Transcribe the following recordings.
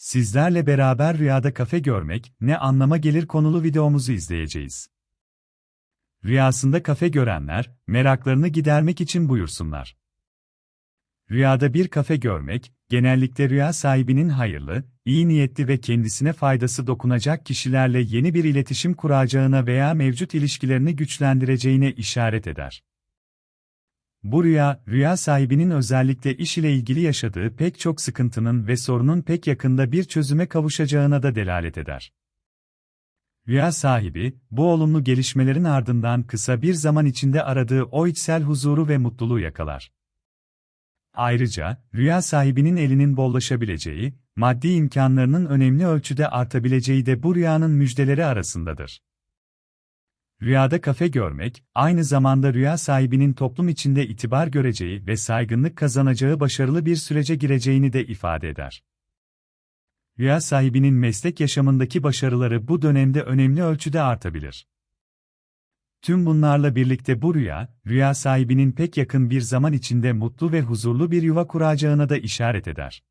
sizlerle beraber rüyada kafe görmek ne anlama gelir konulu videomuzu izleyeceğiz. Rüyasında kafe görenler, meraklarını gidermek için buyursunlar. Rüyada bir kafe görmek, genellikle rüya sahibinin hayırlı, iyi niyetli ve kendisine faydası dokunacak kişilerle yeni bir iletişim kuracağına veya mevcut ilişkilerini güçlendireceğine işaret eder. Bu rüya, rüya sahibinin özellikle iş ile ilgili yaşadığı pek çok sıkıntının ve sorunun pek yakında bir çözüme kavuşacağına da delalet eder. Rüya sahibi, bu olumlu gelişmelerin ardından kısa bir zaman içinde aradığı o içsel huzuru ve mutluluğu yakalar. Ayrıca, rüya sahibinin elinin bollaşabileceği, maddi imkanlarının önemli ölçüde artabileceği de bu rüyanın müjdeleri arasındadır. Rüyada kafe görmek, aynı zamanda rüya sahibinin toplum içinde itibar göreceği ve saygınlık kazanacağı başarılı bir sürece gireceğini de ifade eder. Rüya sahibinin meslek yaşamındaki başarıları bu dönemde önemli ölçüde artabilir. Tüm bunlarla birlikte bu rüya, rüya sahibinin pek yakın bir zaman içinde mutlu ve huzurlu bir yuva kuracağına da işaret eder.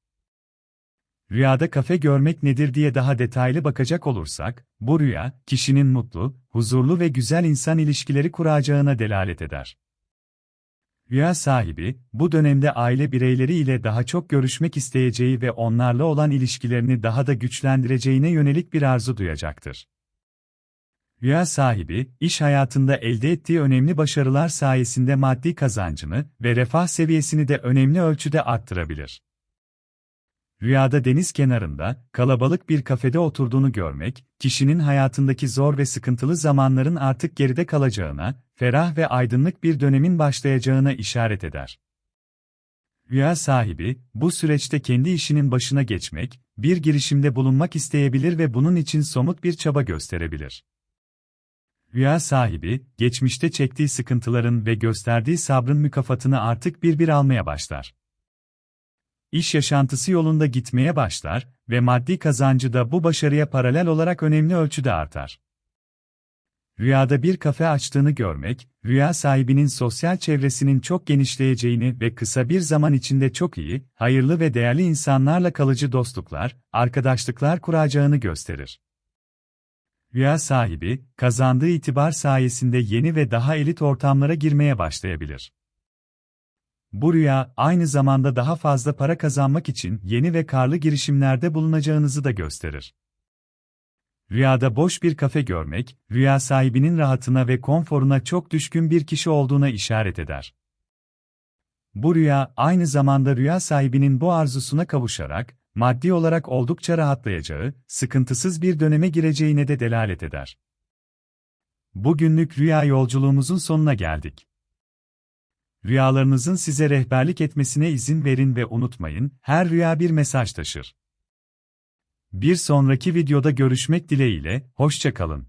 Rüyada kafe görmek nedir diye daha detaylı bakacak olursak, bu rüya, kişinin mutlu, huzurlu ve güzel insan ilişkileri kuracağına delalet eder. Rüya sahibi, bu dönemde aile bireyleri ile daha çok görüşmek isteyeceği ve onlarla olan ilişkilerini daha da güçlendireceğine yönelik bir arzu duyacaktır. Rüya sahibi, iş hayatında elde ettiği önemli başarılar sayesinde maddi kazancını ve refah seviyesini de önemli ölçüde arttırabilir. Rüyada deniz kenarında, kalabalık bir kafede oturduğunu görmek, kişinin hayatındaki zor ve sıkıntılı zamanların artık geride kalacağına, ferah ve aydınlık bir dönemin başlayacağına işaret eder. Rüya sahibi, bu süreçte kendi işinin başına geçmek, bir girişimde bulunmak isteyebilir ve bunun için somut bir çaba gösterebilir. Rüya sahibi, geçmişte çektiği sıkıntıların ve gösterdiği sabrın mükafatını artık bir bir almaya başlar. İş yaşantısı yolunda gitmeye başlar ve maddi kazancı da bu başarıya paralel olarak önemli ölçüde artar. Rüyada bir kafe açtığını görmek, rüya sahibinin sosyal çevresinin çok genişleyeceğini ve kısa bir zaman içinde çok iyi, hayırlı ve değerli insanlarla kalıcı dostluklar, arkadaşlıklar kuracağını gösterir. Rüya sahibi, kazandığı itibar sayesinde yeni ve daha elit ortamlara girmeye başlayabilir. Bu rüya, aynı zamanda daha fazla para kazanmak için yeni ve karlı girişimlerde bulunacağınızı da gösterir. Rüyada boş bir kafe görmek, rüya sahibinin rahatına ve konforuna çok düşkün bir kişi olduğuna işaret eder. Bu rüya, aynı zamanda rüya sahibinin bu arzusuna kavuşarak, maddi olarak oldukça rahatlayacağı, sıkıntısız bir döneme gireceğine de delalet eder. Bugünlük rüya yolculuğumuzun sonuna geldik. Rüyalarınızın size rehberlik etmesine izin verin ve unutmayın, her rüya bir mesaj taşır. Bir sonraki videoda görüşmek dileğiyle, hoşça kalın.